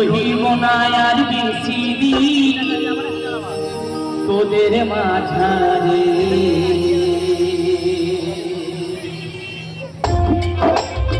রহিব না আর বেশি দিন তোদের মাঝারে। Thank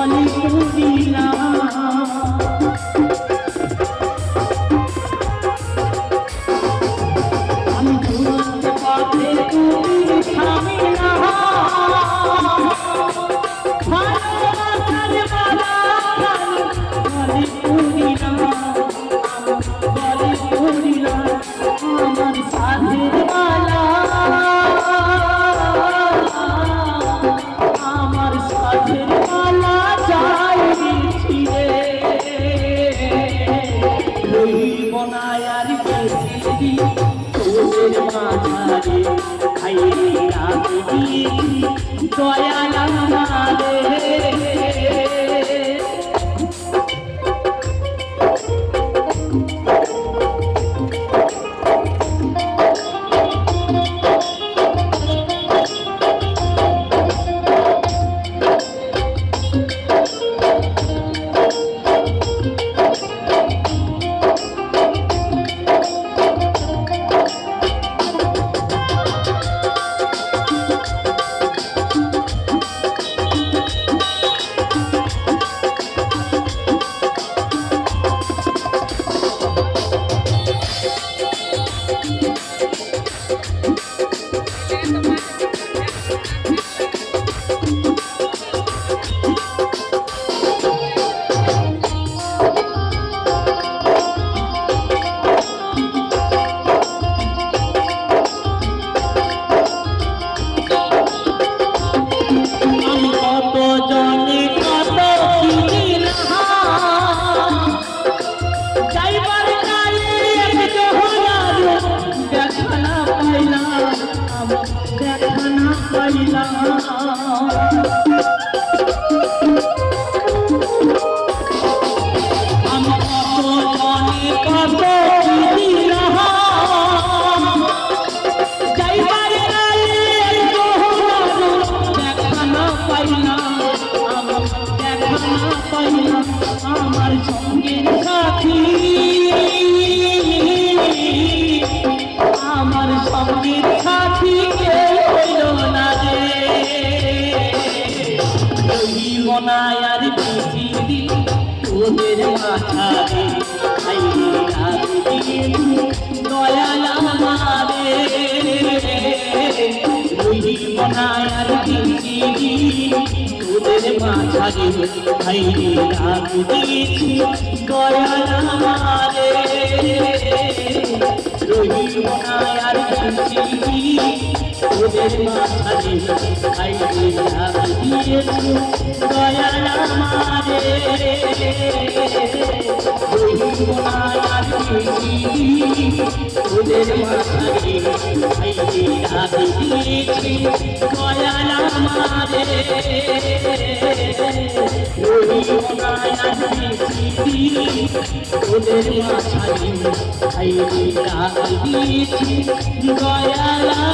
বলে তোর মাথারে পাইলাম আমি কত মনে কত আমার সঙ্গে মোনায়ার পিছিদি তোদের মাথারে আইনি রাত দিয়ে দয়াল আমারে রুহি মোনায়ার পিছিদি তোদের মাথারে আইনি রাত দিয়েছি দয়াল আমারে রুহি মোনায়ার পিছিদি তোদের মাঝারে ভাইরে রাগ দিয়েছি দয়াল আমারে রহিম মনায়ার দিদি তোদের মাঝারে ভাইরে রাগ দিয়েছি দয়াল আমারে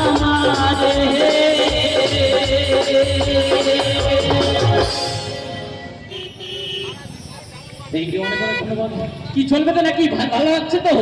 কি চলবে তো নাকি ভালো লাগছে তো?